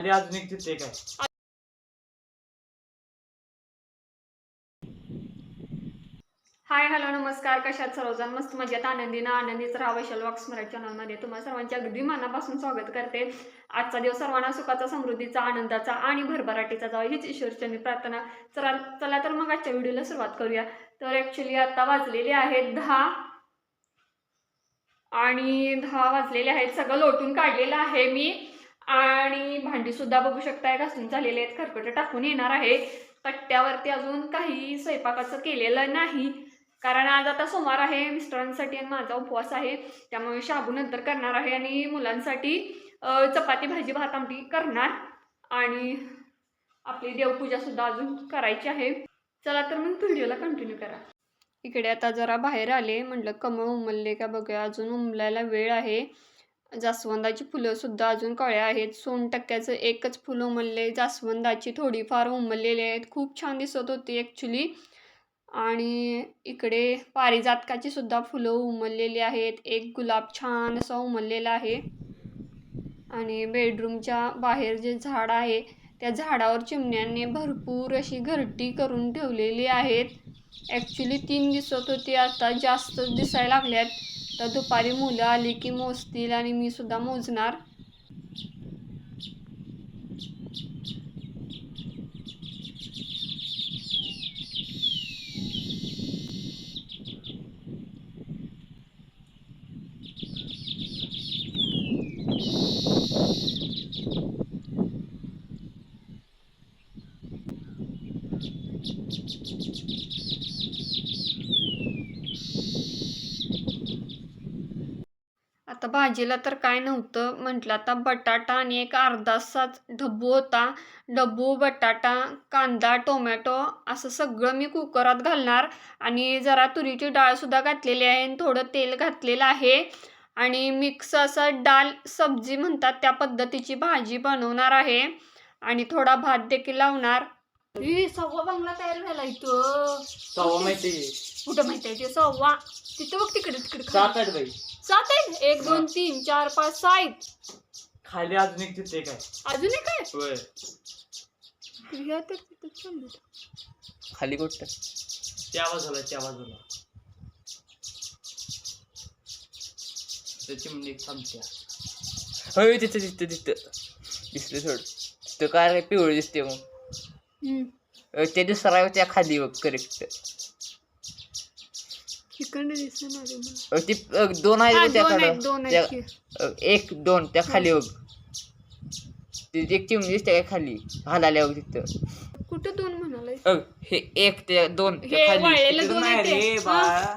अजून एक तिथे काय? हाय हॅलो नमस्कार. कशात सर्वजण? मस्त मजेत आनंदीनं. आनंदीच राहावं शलवाक वॉक्स चॅनलमध्ये तुम्हाला सर्वांच्या अगदी मनापासून स्वागत करते. आजचा दिवस सर्वांना सुखाचा समृद्धीचा आनंदाचा आणि भरभराटीचा जावा हीच ईश्वरचंदी प्रार्थना. चला चला तर मग आजच्या व्हिडिओला सुरुवात करूया. तर ॲक्च्युली आता वाजलेले आहेत दहा आणि दहा वाजलेले आहेत. सगळं लोटून काढलेलं आहे मी. आणि भांडी सुद्धा बघू शकताय घासून झालेले आहेत खरकटं टाकून येणार आहे. कट्ट्यावरती अजून काही स्वयंपाकाचं केलेलं नाही. कारण आज आता सोमवार आहे मिस्टरांसाठी आणि माझा उपवास आहे. त्यामुळे शाबू नंतर करणार आहे आणि मुलांसाठी चपाती भाजी भात आमटी करणार. आणि आपली देवपूजा सुद्धा अजून करायची आहे. चला तर मग व्हिडिओला कंटिन्यू करा. इकडे आता जरा बाहेर आले म्हटलं कमळ उमलले का बघूया अजून उमलायला वेळ आहे. जास्वंदाची फुलं सुद्धा अजून कळ्या आहेत. सोन टक्क्याचं एकच फुलं उमलले. जास्वंदाची थोडीफार उमललेली आहेत. खूप छान दिसत होती ॲक्च्युली आणि इकडे पारिजातकाची सुद्धा फुलं उमललेली आहेत. एक गुलाब छान असं उमललेला आहे. आणि बेडरूमच्या बाहेर जे झाड आहे त्या झाडावर चिमण्यांनी भरपूर अशी घरटी करून ठेवलेली आहेत. ॲक्च्युली तीन दिसत होती. आता जास्त दिसायला लागल्यात. तर दुपारी मुलं आली की मोजतील आणि मी सुद्धा मोजणार आता भाजीला तर काय नव्हतं. म्हटलं आता बटाटा आणि एक अर्धासाच ढब्बू होता. डब्बू बटाटा कांदा टोमॅटो असं सगळं मी कुकरात घालणार आणि जरा तुरीची डाळसुद्धा घातलेली आहे आणि थोडं तेल घातलेलं आहे. आणि मिक्स असं डाल सब्जी म्हणतात त्या पद्धतीची भाजी बनवणार आहे. आणि थोडा भात देखील लावणार. सव्वा बांगला तयार झाला इथं. सव्वा माहिती आहे. कुठं माहिती आहे ते? सव्वा. तिथं बघ तिकडे तिकडे खाली. सात आहेत बाई. सात आहेत एक दोन तीन चार पाच सहा आहेत. खाली अजून एक तिथे काय अजून एक आहे? होय. या तर तिथं चाललं. खाली गोष्ट त्या बाजूला त्या बाजूला. त्या चिमणी थांबत्या. होय तिथं तिथं तिथं. दिसलं सोड. तिथं काय रे पिवळं दिसते मग हम्म. अं, ते दुसरा त्या खाली बघ करेक्ट दिसणार आहे. ती अं, दोन आहेत हा, बघ त्या दोन आहेत खाली. दोन त्या- आहेत की. अं, एक दोन त्या खाली बघ. ती एक चिमणी दिसते काय खाली? हालाल्या बघ तिथं. कुठं दोन म्हणालाय? अं, हे एक त्या दोन त्या हे खाली. वाळलेलं दोन. बाळा हा.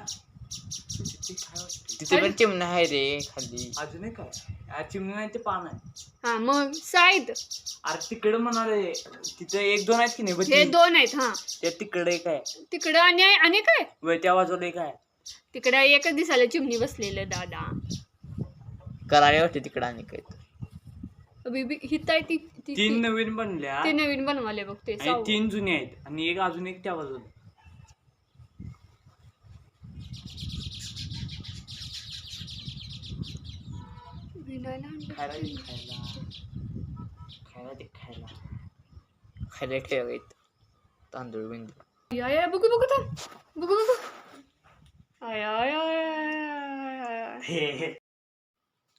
तिथे काय वाटतं? तिथे पण चिमणा आहे रे खाली. अजून एक काय पान आहे. हा मग साईद. अरे तिकडे म्हणाले तिथे एक दोन आहेत की नाही? बघ हे ती. दोन आहेत हा. त्या तिकडे एक आहे. तिकडं आणि आणि काय? वय त्या बाजूला एक आहे. तिकडं एकच दिसायला चिमणी बसलेलं दादा. करायला वाटते तिकडं आणि काय बीबी हित आहे ती ती- तीन ती- नवीन बनल्या. ते नवीन बनवाले बघ ते आणि. तीन जुने आहेत आणि एक अजून एक त्या बाजूला. आणलं. खायला दे, खायला. खायला दे खायला. खाली ठेवायचं तांदूळ बिंदू या या बघू बघू थांब. बघू बघू.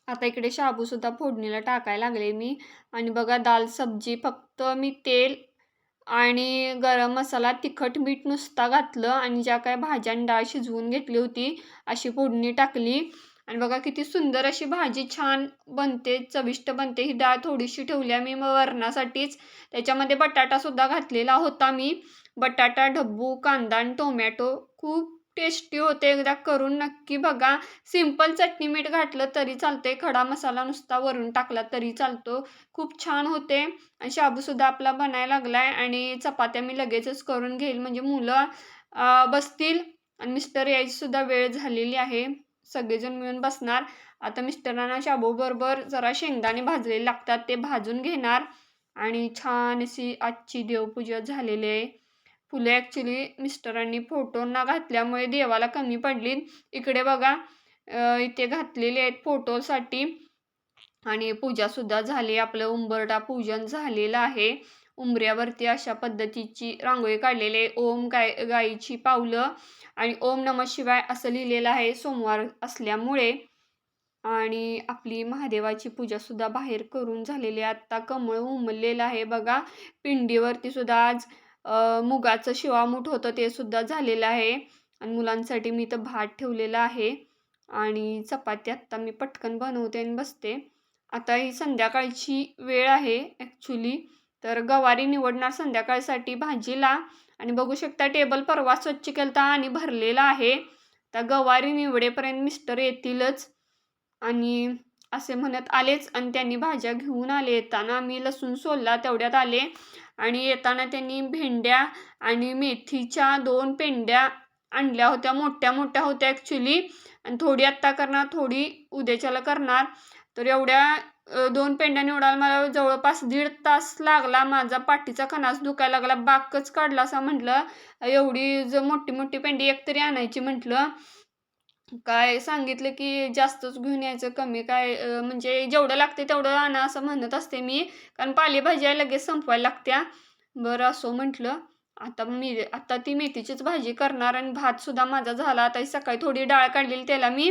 आता इकडे शाबू सुद्धा फोडणीला टाकायला लागले मी. आणि बघा दाल सब्जी फक्त मी तेल आणि गरम मसाला तिखट मीठ नुसता घातलं आणि ज्या काय भाज्या आणि डाळ शिजवून घेतली होती अशी फोडणी टाकली. आणि बघा किती सुंदर अशी भाजी छान बनते चविष्ट बनते. ही डाळ थोडीशी ठेवली आहे मी मग वरणासाठीच. त्याच्यामध्ये बटाटा सुद्धा घातलेला होता मी. बटाटा ढब्बू कांदा आणि टोमॅटो खूप टेस्टी होते. एकदा करून नक्की बघा. सिंपल चटणी मीठ घातलं तरी चालते खडा मसाला नुसता वरून टाकला तरी चालतो. खूप छान होते. आणि शाबूसुद्धा आपला बनायला लागलाय. आणि चपात्या मी लगेचच करून घेईल. म्हणजे मुलं बसतील. आणि मिस्टर यायचीसुद्धा वेळ झालेली आहे. सगळेजण मिळून बसणार. आता मिस्टरांना शाबूबरोबर जरा शेंगदाणे भाजलेले लागतात. ते भाजून घेणार. आणि छान अशी आजची देवपूजा झालेली आहे. फुले ॲक्च्युली मिस्टरांनी फोटोंना घातल्यामुळे देवाला कमी पडली इकडे बघा इथे घातलेले आहेत फोटोसाठी आणि पूजासुद्धा झाली आपलं उंबरडा पूजन झालेलं आहे. उंबऱ्यावरती अशा पद्धतीची रांगोळी काढलेली आहे. ओम गाय गाईची पावलं आणि ओम नम शिवाय असं लिहिलेलं आहे सोमवार असल्यामुळे. आणि आपली महादेवाची पूजासुद्धा बाहेर करून झालेली आहे. आत्ता कमळ उमललेलं आहे बघा. पिंडीवरती सुद्धा आज मुगाचं शिवामूठ होतं ते सुद्धा झालेलं आहे. आणि मुलांसाठी मी तर भात ठेवलेला आहे. आणि चपाती आत्ता मी पटकन बनवते आणि बसते. आता ही संध्याकाळची वेळ आहे ॲक्च्युली तर गवारी निवडणार संध्याकाळसाठी भाजीला. आणि बघू शकता टेबल परवा स्वच्छ केलता आणि भरलेला आहे. तर गवारी निवडेपर्यंत मिस्टर येतीलच. आणि असे म्हणत आलेच आणि त्यांनी भाज्या घेऊन आले. येताना मी लसूण सोलला तेवढ्यात आले आणि येताना त्यांनी भेंड्या आणि मेथीच्या दोन पेंड्या आणल्या होत्या मोठ्या मोठ्या होत्या ॲक्च्युली आणि थोडी आत्ता करणार थोडी उद्याच्याला करणार. तर एवढ्या दोन पेंड्या निवडायला मला जवळपास दीड तास लागला. माझा पाठीचा खणास दुखायला लागला बाकच काढला असा म्हटलं. एवढी ज मोठी मोठी पेंडी एक तरी आणायची म्हटलं. काय सांगितलं की जास्तच घेऊन यायचं कमी काय अ, म्हणजे जेवढं लागते तेवढं आणा असं म्हणत असते मी. कारण पालेभाज्या लगेच संपवायला लागत्या. बरं असो म्हटलं. आता मी आता ती मेथीचीच भाजी करणार आणि भातसुद्धा माझा झाला. आता ही सकाळी थोडी डाळ काढलेली त्याला मी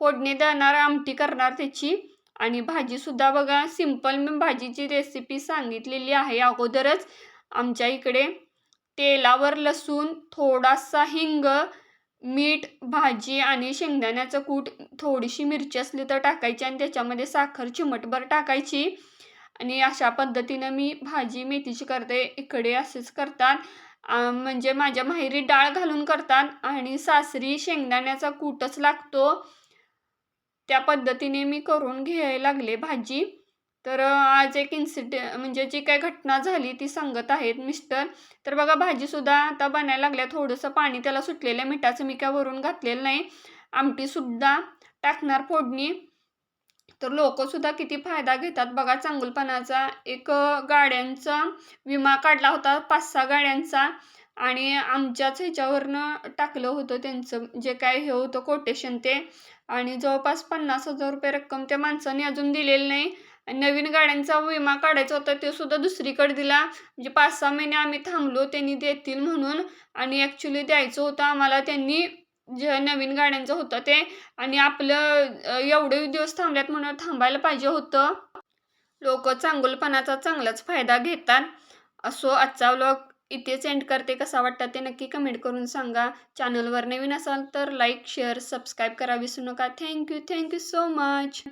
फोडणी देणार आमटी करणार त्याची. आणि भाजीसुद्धा बघा सिंपल मी भाजीची रेसिपी सांगितलेली आहे अगोदरच. आमच्या इकडे तेलावर लसूण थोडासा हिंग मीठ भाजी आणि शेंगदाण्याचं कूट थोडीशी मिरची असली तर टाकायची आणि त्याच्यामध्ये साखर चिमटभर टाकायची. आणि अशा पद्धतीनं मी भाजी मेथीची करते. इकडे असेच करतात. म्हणजे माझ्या माहेरी डाळ घालून करतात आणि सासरी शेंगदाण्याचा कूटच लागतो. त्या पद्धतीने मी करून घ्यायला लागले भाजी. तर आज एक इन्सिडे म्हणजे जी काय घटना झाली ती सांगत आहेत मिस्टर तर बघा भाजीसुद्धा आता बनायला लागल्या. थोडंसं पाणी त्याला सुटलेलं आहे. मिठाचं मी काय वरून घातलेलं नाही. आमटीसुद्धा टाकणार फोडणी. तर लोकंसुद्धा किती फायदा घेतात बघा. चांगुलपणाचा एक गाड्यांचा विमा काढला होता. पाच सहा गाड्यांचा. आणि आमच्याच ह्याच्यावरनं टाकलं होतं त्यांचं जे काय हे होतं कोटेशन ते. आणि जवळपास पन्नास हजार रुपये रक्कम त्या माणसाने अजून दिलेली नाही. नवीन गाड्यांचा विमा काढायचा होता ते सुद्धा दुसरीकडे दिला. म्हणजे पाच सहा महिने आम्ही थांबलो त्यांनी देतील म्हणून. आणि ॲक्च्युली द्यायचं होतं आम्हाला त्यांनी जे नवीन गाड्यांचं होतं ते. आणि आपलं एवढे दिवस थांबल्यात म्हणून थांबायला पाहिजे होतं. लोक चांगुलपणाचा चांगलाच फायदा घेतात. असो आजचा व्लॉग इथेच एंड करते. कसा वाटतं ते नक्की कमेंट करून सांगा. चॅनलवर नवीन असाल तर लाईक शेअर सबस्क्राईब करा विसरू नका. Thank you thank you so much